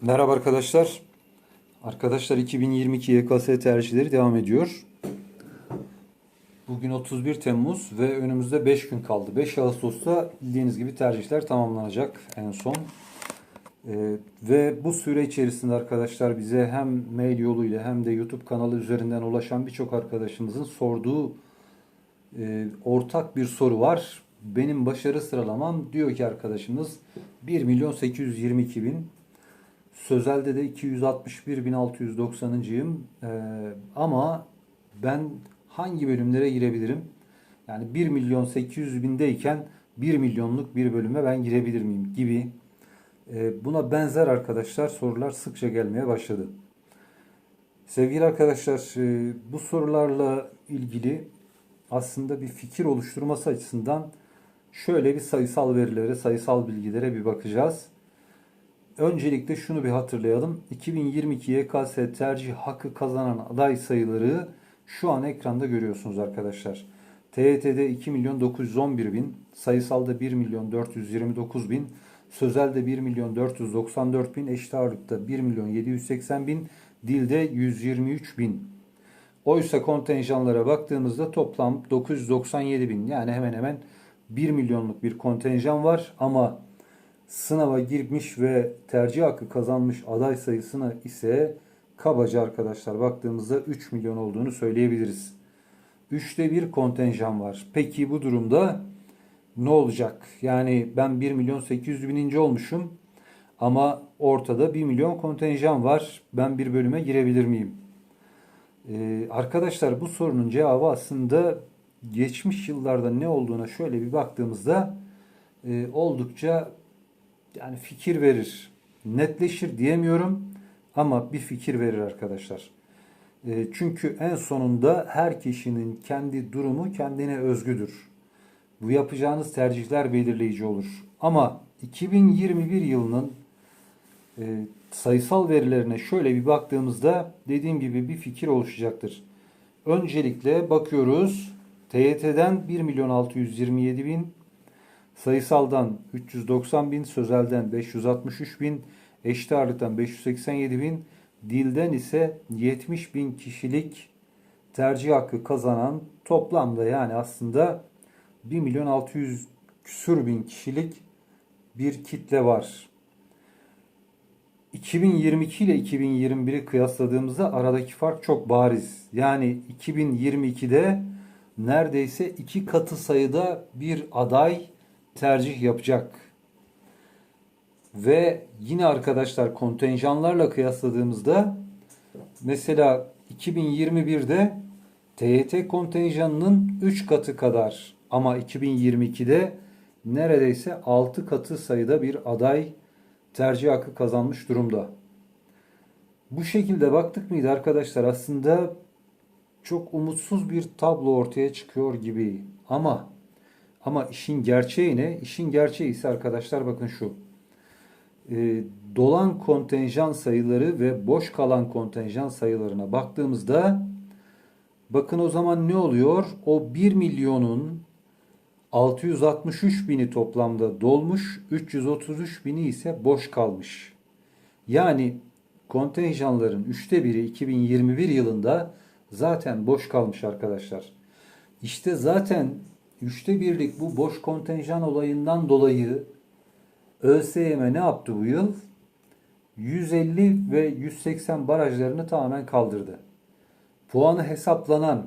Merhaba arkadaşlar. Arkadaşlar 2022 YKS tercihleri devam ediyor. Bugün 31 Temmuz ve önümüzde 5 gün kaldı. 5 Ağustos'ta bildiğiniz gibi tercihler tamamlanacak en son. Ee, ve bu süre içerisinde arkadaşlar bize hem mail yoluyla hem de YouTube kanalı üzerinden ulaşan birçok arkadaşımızın sorduğu e, ortak bir soru var. Benim başarı sıralamam diyor ki arkadaşımız 1 milyon 822 bin. Sözelde de 261.690'ıncıyım. Ee, ama ben hangi bölümlere girebilirim? Yani 1 milyon 800 bindeyken 1 milyonluk bir bölüme ben girebilir miyim gibi. Ee, buna benzer arkadaşlar sorular sıkça gelmeye başladı. Sevgili arkadaşlar e, bu sorularla ilgili aslında bir fikir oluşturması açısından şöyle bir sayısal verilere, sayısal bilgilere bir bakacağız. Öncelikle şunu bir hatırlayalım. 2022 YKS tercih hakkı kazanan aday sayıları şu an ekranda görüyorsunuz arkadaşlar. TYT'de 2 milyon 911 bin, sayısalda 1 milyon 429 bin, sözelde 1 milyon 494 bin, eşit ağırlıkta 1 milyon 780 bin, dilde 123 bin. Oysa kontenjanlara baktığımızda toplam 997 bin yani hemen hemen 1 milyonluk bir kontenjan var ama sınava girmiş ve tercih hakkı kazanmış aday sayısına ise kabaca arkadaşlar baktığımızda 3 milyon olduğunu söyleyebiliriz. 3'te 1 kontenjan var. Peki bu durumda ne olacak? Yani ben 1 milyon 800 bininci olmuşum ama ortada 1 milyon kontenjan var. Ben bir bölüme girebilir miyim? Ee, arkadaşlar bu sorunun cevabı aslında geçmiş yıllarda ne olduğuna şöyle bir baktığımızda e, oldukça yani fikir verir. Netleşir diyemiyorum ama bir fikir verir arkadaşlar. E, çünkü en sonunda her kişinin kendi durumu kendine özgüdür. Bu yapacağınız tercihler belirleyici olur. Ama 2021 yılının e, sayısal verilerine şöyle bir baktığımızda dediğim gibi bir fikir oluşacaktır. Öncelikle bakıyoruz. TYT'den 1 milyon 627 bin, sayısaldan 390 bin, sözelden 563 bin, eşit ağırlıktan 587 bin, dilden ise 70 bin kişilik tercih hakkı kazanan toplamda yani aslında 1 milyon 600 küsür bin kişilik bir kitle var. 2022 ile 2021'i kıyasladığımızda aradaki fark çok bariz. Yani 2022'de neredeyse iki katı sayıda bir aday tercih yapacak. Ve yine arkadaşlar kontenjanlarla kıyasladığımızda mesela 2021'de TYT kontenjanının 3 katı kadar ama 2022'de neredeyse 6 katı sayıda bir aday tercih hakkı kazanmış durumda. Bu şekilde baktık mıydı arkadaşlar aslında çok umutsuz bir tablo ortaya çıkıyor gibi. Ama ama işin gerçeği ne? İşin gerçeği ise arkadaşlar bakın şu. E, dolan kontenjan sayıları ve boş kalan kontenjan sayılarına baktığımızda bakın o zaman ne oluyor? O 1 milyonun 663 bini toplamda dolmuş, 333 bini ise boş kalmış. Yani kontenjanların üçte biri 2021 yılında zaten boş kalmış arkadaşlar. İşte zaten üçte birlik bu boş kontenjan olayından dolayı ÖSYM ne yaptı bu yıl? 150 ve 180 barajlarını tamamen kaldırdı. Puanı hesaplanan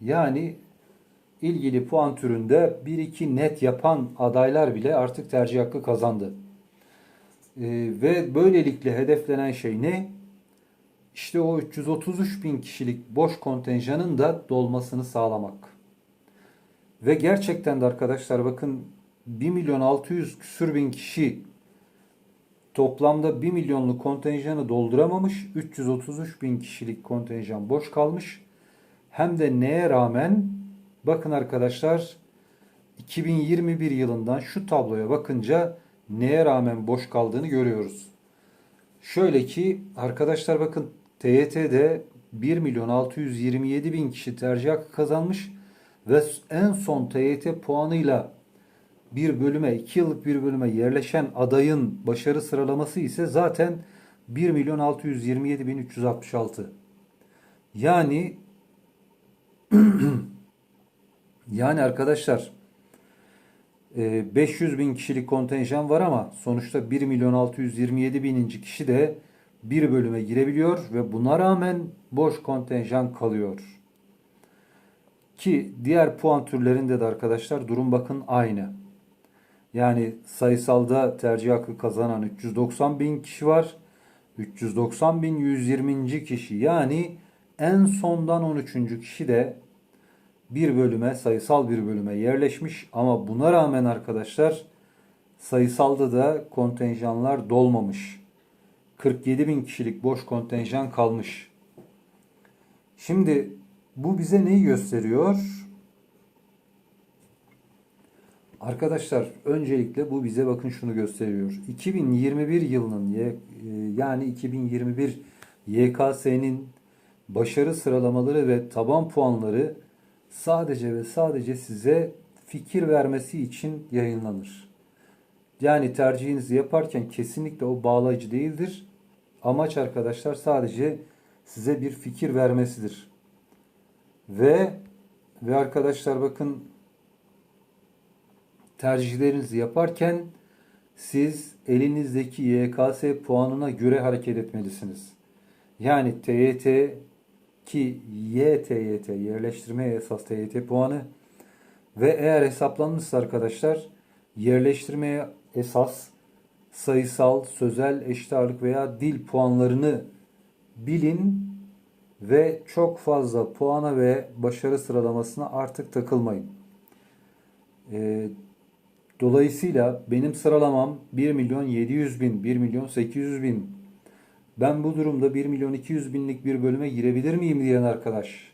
yani ilgili puan türünde 1-2 net yapan adaylar bile artık tercih hakkı kazandı. Ee, ve böylelikle hedeflenen şey ne? İşte o 333 bin kişilik boş kontenjanın da dolmasını sağlamak. Ve gerçekten de arkadaşlar bakın 1 milyon 600 küsür bin kişi toplamda 1 milyonluk kontenjanı dolduramamış. 333 bin kişilik kontenjan boş kalmış. Hem de neye rağmen bakın arkadaşlar 2021 yılından şu tabloya bakınca neye rağmen boş kaldığını görüyoruz. Şöyle ki arkadaşlar bakın TYT'de 1 milyon 627 bin kişi tercih hakkı kazanmış ve en son TYT puanıyla bir bölüme, 2 yıllık bir bölüme yerleşen adayın başarı sıralaması ise zaten 1 milyon 627 bin 366. Yani yani arkadaşlar e, 500 bin kişilik kontenjan var ama sonuçta 1 milyon 627 bininci kişi de bir bölüme girebiliyor ve buna rağmen boş kontenjan kalıyor. Ki diğer puan türlerinde de arkadaşlar durum bakın aynı. Yani sayısalda tercih hakkı kazanan 390 bin kişi var. 390 bin 120. kişi yani en sondan 13. kişi de bir bölüme sayısal bir bölüme yerleşmiş ama buna rağmen arkadaşlar sayısalda da kontenjanlar dolmamış. 47 bin kişilik boş kontenjan kalmış. Şimdi bu bize neyi gösteriyor? Arkadaşlar öncelikle bu bize bakın şunu gösteriyor. 2021 yılının e, yani 2021 YKS'nin başarı sıralamaları ve taban puanları sadece ve sadece size fikir vermesi için yayınlanır. Yani tercihinizi yaparken kesinlikle o bağlayıcı değildir. Amaç arkadaşlar sadece size bir fikir vermesidir. Ve ve arkadaşlar bakın tercihlerinizi yaparken siz elinizdeki YKS puanına göre hareket etmelisiniz. Yani TYT ki YTYT yerleştirmeye esas TYT puanı ve eğer hesaplanmışsa arkadaşlar yerleştirmeye esas sayısal, sözel, eşit ağırlık veya dil puanlarını bilin ve çok fazla puana ve başarı sıralamasına artık takılmayın. Ee, dolayısıyla benim sıralamam 1 milyon 700 bin, 1 milyon 800 bin. Ben bu durumda 1 milyon 200 binlik bir bölüme girebilir miyim diyen arkadaş.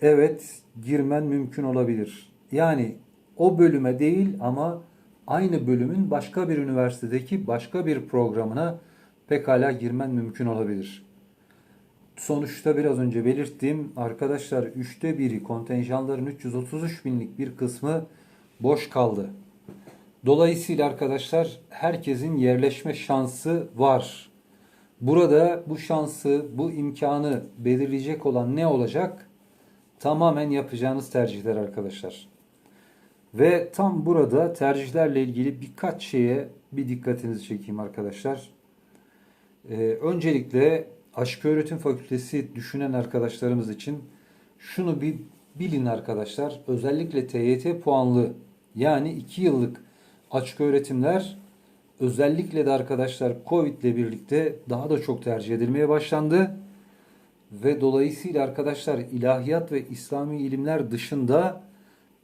Evet girmen mümkün olabilir. Yani o bölüme değil ama aynı bölümün başka bir üniversitedeki başka bir programına pekala girmen mümkün olabilir. Sonuçta biraz önce belirttiğim arkadaşlar üçte biri kontenjanların 333 binlik bir kısmı boş kaldı. Dolayısıyla arkadaşlar herkesin yerleşme şansı var. Burada bu şansı, bu imkanı belirleyecek olan ne olacak? Tamamen yapacağınız tercihler arkadaşlar. Ve tam burada tercihlerle ilgili birkaç şeye bir dikkatinizi çekeyim arkadaşlar. Ee, öncelikle Aşk Öğretim Fakültesi düşünen arkadaşlarımız için şunu bir bilin arkadaşlar. Özellikle TYT puanlı yani 2 yıllık açık öğretimler özellikle de arkadaşlar Covid ile birlikte daha da çok tercih edilmeye başlandı. Ve dolayısıyla arkadaşlar ilahiyat ve İslami ilimler dışında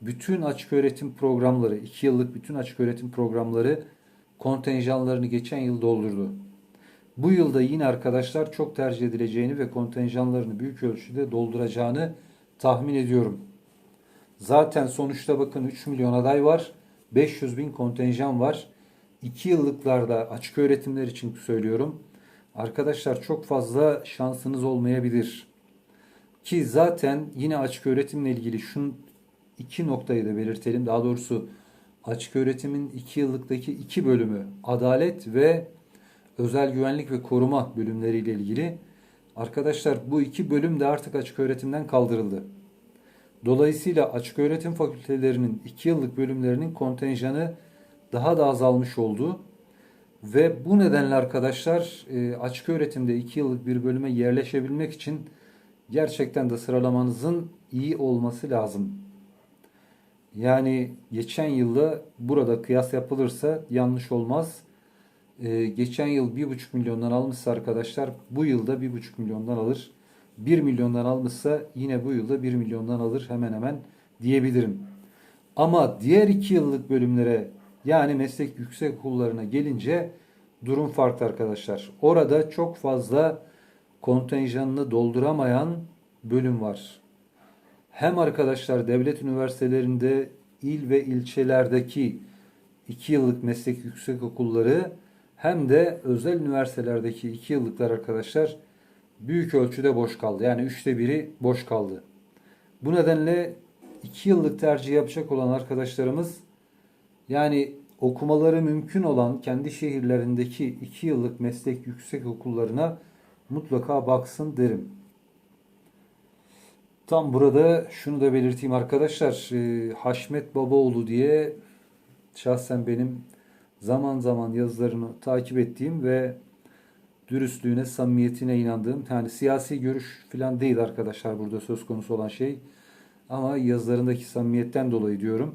bütün açık öğretim programları, 2 yıllık bütün açık öğretim programları kontenjanlarını geçen yıl doldurdu. Bu yılda yine arkadaşlar çok tercih edileceğini ve kontenjanlarını büyük ölçüde dolduracağını tahmin ediyorum. Zaten sonuçta bakın 3 milyon aday var. 500 bin kontenjan var. 2 yıllıklarda açık öğretimler için söylüyorum. Arkadaşlar çok fazla şansınız olmayabilir. Ki zaten yine açık öğretimle ilgili şu iki noktayı da belirtelim. Daha doğrusu açık öğretimin 2 yıllıktaki iki bölümü adalet ve özel güvenlik ve koruma bölümleriyle ilgili. Arkadaşlar bu iki bölüm de artık açık öğretimden kaldırıldı. Dolayısıyla açık öğretim fakültelerinin 2 yıllık bölümlerinin kontenjanı daha da azalmış oldu. Ve bu nedenle arkadaşlar e, açık öğretimde 2 yıllık bir bölüme yerleşebilmek için gerçekten de sıralamanızın iyi olması lazım. Yani geçen yılda burada kıyas yapılırsa yanlış olmaz. Ee, geçen yıl 1,5 milyondan almışsa arkadaşlar bu yılda 1,5 milyondan alır. 1 milyondan almışsa yine bu yılda 1 milyondan alır hemen hemen diyebilirim. Ama diğer 2 yıllık bölümlere yani meslek yüksek okullarına gelince durum farklı arkadaşlar. Orada çok fazla kontenjanını dolduramayan bölüm var. Hem arkadaşlar devlet üniversitelerinde il ve ilçelerdeki 2 yıllık meslek yüksek okulları hem de özel üniversitelerdeki 2 yıllıklar arkadaşlar büyük ölçüde boş kaldı. Yani üçte biri boş kaldı. Bu nedenle 2 yıllık tercih yapacak olan arkadaşlarımız yani okumaları mümkün olan kendi şehirlerindeki 2 yıllık meslek yüksek okullarına mutlaka baksın derim. Tam burada şunu da belirteyim arkadaşlar. e, Haşmet Babaoğlu diye şahsen benim zaman zaman yazılarını takip ettiğim ve dürüstlüğüne, samimiyetine inandığım, yani siyasi görüş falan değil arkadaşlar burada söz konusu olan şey. Ama yazılarındaki samimiyetten dolayı diyorum.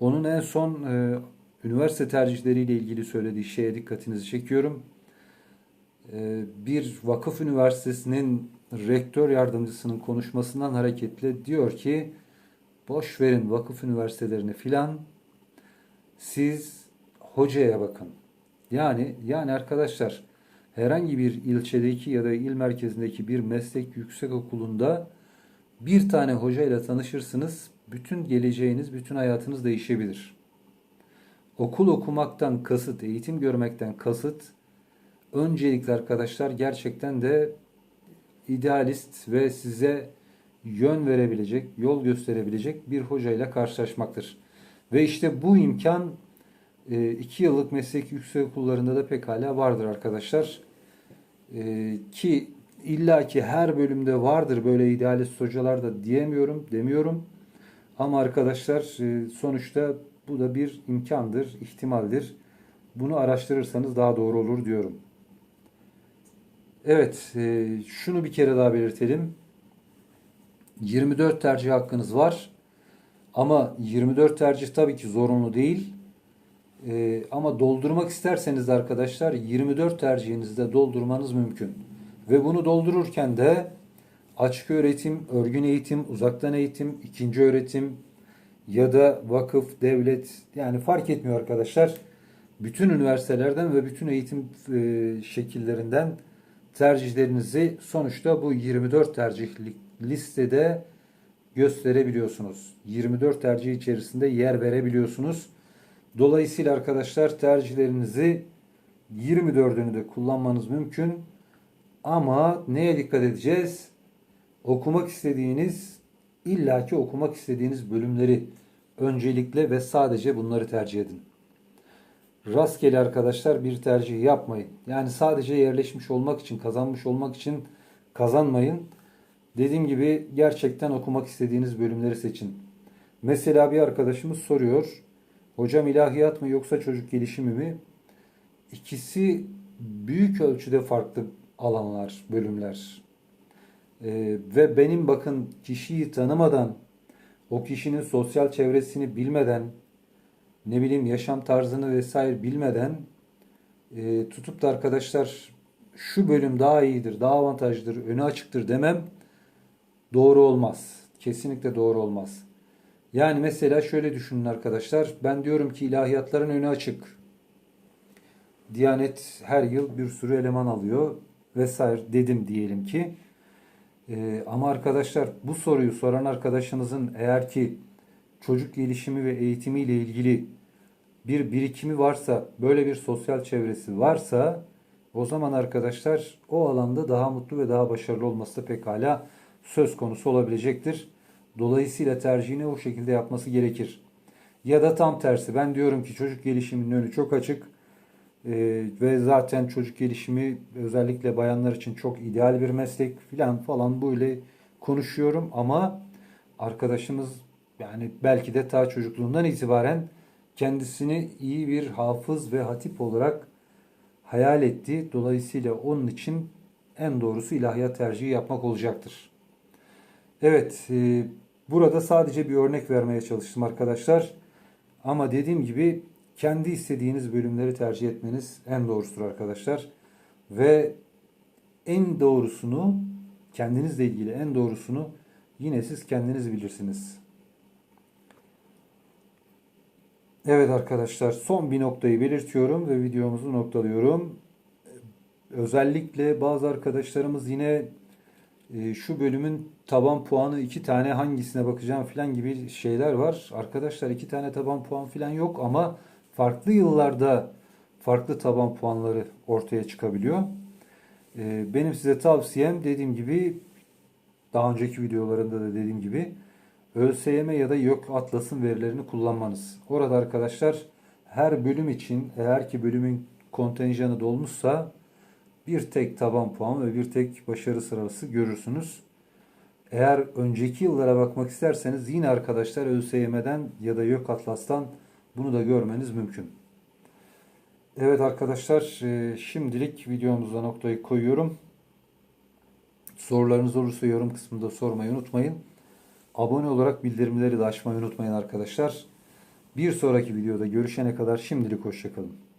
Onun en son e, üniversite tercihleriyle ilgili söylediği şeye dikkatinizi çekiyorum. E, bir vakıf üniversitesinin rektör yardımcısının konuşmasından hareketle diyor ki boş verin vakıf üniversitelerini filan siz hocaya bakın. Yani yani arkadaşlar herhangi bir ilçedeki ya da il merkezindeki bir meslek yüksek okulunda bir tane hocayla tanışırsınız. Bütün geleceğiniz, bütün hayatınız değişebilir. Okul okumaktan kasıt, eğitim görmekten kasıt öncelikle arkadaşlar gerçekten de idealist ve size yön verebilecek, yol gösterebilecek bir hocayla karşılaşmaktır. Ve işte bu imkan e, iki yıllık meslek yüksek okullarında da pekala vardır arkadaşlar. E, ki illa ki her bölümde vardır böyle idealist hocalar da diyemiyorum, demiyorum. Ama arkadaşlar e, sonuçta bu da bir imkandır, ihtimaldir. Bunu araştırırsanız daha doğru olur diyorum. Evet, e, şunu bir kere daha belirtelim. 24 tercih hakkınız var. Ama 24 tercih tabii ki zorunlu değil. E, ama doldurmak isterseniz arkadaşlar 24 tercihinizde doldurmanız mümkün. Ve bunu doldururken de açık öğretim, örgün eğitim, uzaktan eğitim, ikinci öğretim ya da vakıf, devlet yani fark etmiyor arkadaşlar. Bütün üniversitelerden ve bütün eğitim e, şekillerinden tercihlerinizi sonuçta bu 24 tercihlik listede gösterebiliyorsunuz. 24 tercih içerisinde yer verebiliyorsunuz. Dolayısıyla arkadaşlar tercihlerinizi 24'ünü de kullanmanız mümkün. Ama neye dikkat edeceğiz? Okumak istediğiniz, illaki okumak istediğiniz bölümleri öncelikle ve sadece bunları tercih edin. Rastgele arkadaşlar bir tercih yapmayın. Yani sadece yerleşmiş olmak için, kazanmış olmak için kazanmayın. Dediğim gibi gerçekten okumak istediğiniz bölümleri seçin. Mesela bir arkadaşımız soruyor. Hocam ilahiyat mı yoksa çocuk gelişimi mi? İkisi büyük ölçüde farklı alanlar, bölümler. Ee, ve benim bakın kişiyi tanımadan, o kişinin sosyal çevresini bilmeden, ne bileyim yaşam tarzını vesaire bilmeden e, tutup da arkadaşlar şu bölüm daha iyidir, daha avantajlıdır, önü açıktır demem doğru olmaz. Kesinlikle doğru olmaz. Yani mesela şöyle düşünün arkadaşlar. Ben diyorum ki ilahiyatların önü açık. Diyanet her yıl bir sürü eleman alıyor vesaire dedim diyelim ki. Ee, ama arkadaşlar bu soruyu soran arkadaşınızın eğer ki çocuk gelişimi ve eğitimiyle ilgili bir birikimi varsa, böyle bir sosyal çevresi varsa o zaman arkadaşlar o alanda daha mutlu ve daha başarılı olması da pekala söz konusu olabilecektir. Dolayısıyla tercihini o şekilde yapması gerekir. Ya da tam tersi ben diyorum ki çocuk gelişiminin önü çok açık ee, ve zaten çocuk gelişimi özellikle bayanlar için çok ideal bir meslek filan falan böyle konuşuyorum ama arkadaşımız yani belki de ta çocukluğundan itibaren kendisini iyi bir hafız ve hatip olarak hayal etti. Dolayısıyla onun için en doğrusu ilahiyat tercihi yapmak olacaktır. Evet, e, burada sadece bir örnek vermeye çalıştım arkadaşlar. Ama dediğim gibi kendi istediğiniz bölümleri tercih etmeniz en doğrusudur arkadaşlar. Ve en doğrusunu, kendinizle ilgili en doğrusunu yine siz kendiniz bilirsiniz. Evet arkadaşlar son bir noktayı belirtiyorum ve videomuzu noktalıyorum. Özellikle bazı arkadaşlarımız yine e, şu bölümün taban puanı iki tane hangisine bakacağım filan gibi şeyler var. Arkadaşlar iki tane taban puan filan yok ama farklı yıllarda farklı taban puanları ortaya çıkabiliyor. E, benim size tavsiyem dediğim gibi daha önceki videolarında da dediğim gibi ÖSYM ya da YÖK Atlas'ın verilerini kullanmanız. Orada arkadaşlar her bölüm için eğer ki bölümün kontenjanı dolmuşsa bir tek taban puan ve bir tek başarı sırası görürsünüz. Eğer önceki yıllara bakmak isterseniz yine arkadaşlar ÖSYM'den ya da YÖK Atlas'tan bunu da görmeniz mümkün. Evet arkadaşlar e, şimdilik videomuza noktayı koyuyorum. Sorularınız olursa yorum kısmında sormayı unutmayın. Abone olarak bildirimleri de açmayı unutmayın arkadaşlar. Bir sonraki videoda görüşene kadar şimdilik hoşçakalın.